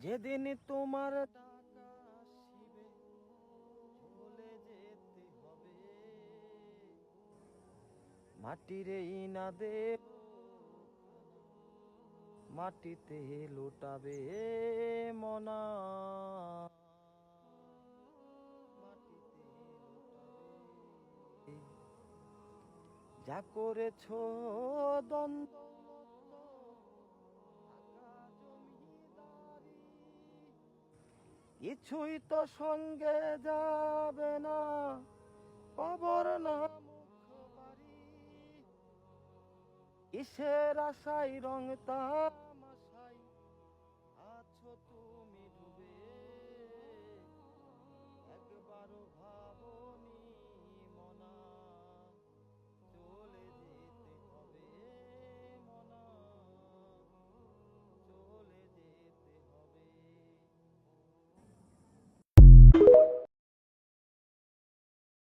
যেদিন তোমার চলে যেতে হবে মাটিরে দেব মাটিতে লোটাবে মনা। মাটিতে যা করেছ দ্বন্দ্ব কিছুই তো সঙ্গে যাবে না। কবর না মুখ বাড়ি কিসের আশাই রং তার